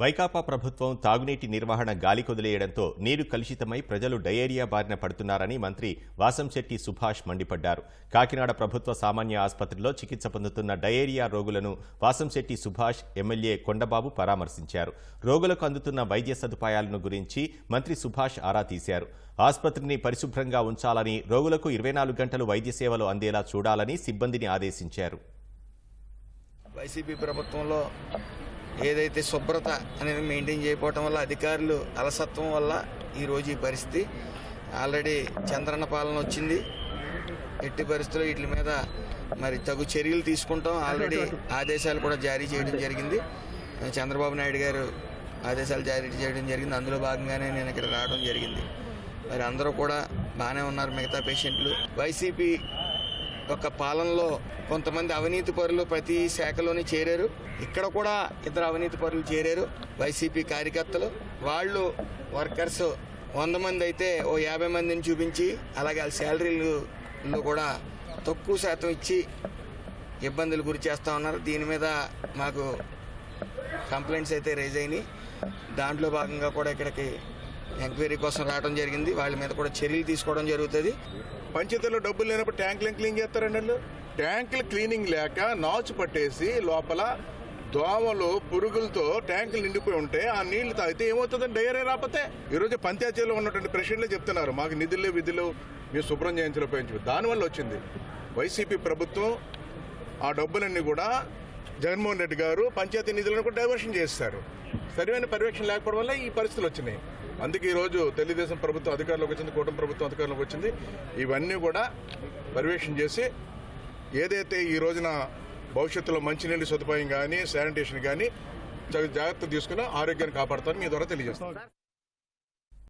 వైకాపా ప్రభుత్వం తాగునీటి నిర్వహణ గాలి కొదిలేయడంతో నీరు కలుషితమై ప్రజలు డయేరియా బారిన పడుతున్నారని మంత్రి వాసంశెట్టి సుభాష్ మండిపడ్డారు. కాకినాడ ప్రభుత్వ సామాన్య ఆసుపత్రిలో చికిత్స పొందుతున్న డయేరియా రోగులను వాసంశెట్టి సుభాష్ ఎమ్మెల్యే కొండబాబు పరామర్శించారు. రోగులకు అందుతున్న వైద్య సదుపాయాలను గురించి మంత్రి సుభాష్ ఆరా తీశారు. ఆసుపత్రిని పరిశుభ్రంగా ఉంచాలని రోగులకు ఇరవై నాలుగు గంటలు వైద్య సేవలు అందేలా చూడాలని సిబ్బందిని ఆదేశించారు. వైసీపీ ప్రభుత్వంలో ఏదైతే శుభ్రత అనేది మెయింటైన్ చేయకపోవటం వల్ల అధికారులు అలసత్వం వల్ల ఈరోజు ఈ పరిస్థితి. ఆల్రెడీ చంద్రన్న పాలన వచ్చింది. ఎట్టి పరిస్థితుల్లో వీటి మీద మరి తగు చర్యలు తీసుకుంటాం. ఆల్రెడీ ఆదేశాలు కూడా జారీ చేయడం జరిగింది. చంద్రబాబు నాయుడు గారు ఆదేశాలు జారీ చేయడం జరిగింది. అందులో భాగంగానే నేను ఇక్కడ రావడం జరిగింది. మరి అందరూ కూడా బాగానే ఉన్నారు. మిగతా పేషెంట్లు. వైసీపీ ఒక పాలనలో కొంతమంది అవినీతి పరులు ప్రతి శాఖలోని చేరారు. ఇక్కడ కూడా ఇద్దరు అవినీతి పరులు చేరారు. వైసీపీ కార్యకర్తలు వాళ్ళు వర్కర్స్ వంద మంది అయితే ఓ యాభై మందిని చూపించి అలాగే వాళ్ళ శాలరీలు కూడా తక్కువ శాతం ఇచ్చి ఇబ్బందులు గురి చేస్తూ ఉన్నారు. దీని మీద మాకు కంప్లైంట్స్ అయితే రైజ్ అయినాయి. దాంట్లో భాగంగా కూడా ఇక్కడికి ఎంక్వైరీ కోసం రావడం జరిగింది. వాళ్ళ మీద కూడా చర్యలు తీసుకోవడం జరుగుతుంది. పంచాయతీలో డబ్బులు లేనప్పుడు ట్యాంకులు క్లీన్ చేస్తారండి వాళ్ళు? ట్యాంకులు క్లీనింగ్ లేక నాచు పట్టేసి లోపల దోమలు పురుగులతో ట్యాంకులు నిండిపోయి ఉంటే ఆ నీళ్ళు తాగితే ఏమవుతుందండి? డైరీ రాకపోతే? ఈరోజు పంచాయతీలో ఉన్నటువంటి ప్రెసిడెంట్లే చెప్తున్నారు. మాకు నిధులు విధులు మేము శుభ్రం చేయించలేకపోయించు దానివల్ల వచ్చింది. వైసీపీ ప్రభుత్వం ఆ డబ్బులన్నీ కూడా జగన్మోహన్ రెడ్డి గారు పంచాయతీ నిధులను కూడా డైవర్షన్ చేస్తారు. సరైన పర్యవేక్షణ లేకపోవడం వల్ల ఈ పరిస్థితులు వచ్చినాయి. అందుకే ఈరోజు తెలుగుదేశం ప్రభుత్వం అధికారంలోకి వచ్చింది కూటమి ప్రభుత్వం అధికారంలోకి వచ్చింది. ఇవన్నీ కూడా పర్యవేక్షణ చేసి ఏదైతే ఈ రోజున భవిష్యత్తులో మంచినీళ్ళు సదుపాయం కానీ శానిటేషన్ కానీ జాగ్రత్త తీసుకుని ఆరోగ్యాన్ని కాపాడతాను మీ ద్వారా తెలియజేస్తాం.